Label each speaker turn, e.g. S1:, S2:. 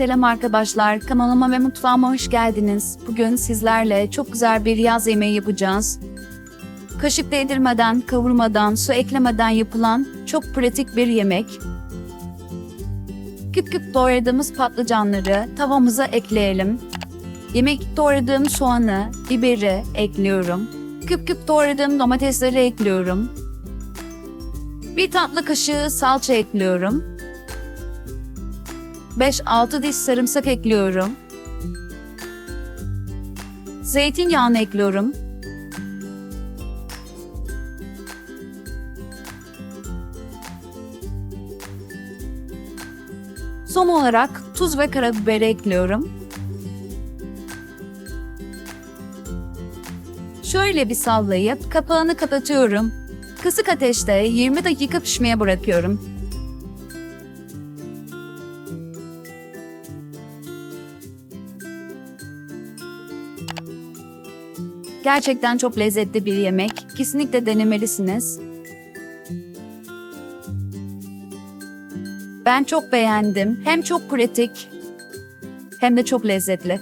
S1: selam arkadaşlar. Kanalıma ve mutfağıma hoş geldiniz. Bugün sizlerle çok güzel bir yaz yemeği yapacağız. Kaşık değdirmeden, kavurmadan, su eklemeden yapılan çok pratik bir yemek. Küp küp doğradığımız patlıcanları tavamıza ekleyelim. Yemek doğradığım soğanı, biberi ekliyorum. Küp küp doğradığım domatesleri ekliyorum. Bir tatlı kaşığı salça ekliyorum. 5-6 diş sarımsak ekliyorum. Zeytinyağını ekliyorum. Son olarak tuz ve karabiber ekliyorum. Şöyle bir sallayıp kapağını kapatıyorum. Kısık ateşte 20 dakika pişmeye bırakıyorum. Gerçekten çok lezzetli bir yemek. Kesinlikle denemelisiniz. Ben çok beğendim. Hem çok pratik hem de çok lezzetli.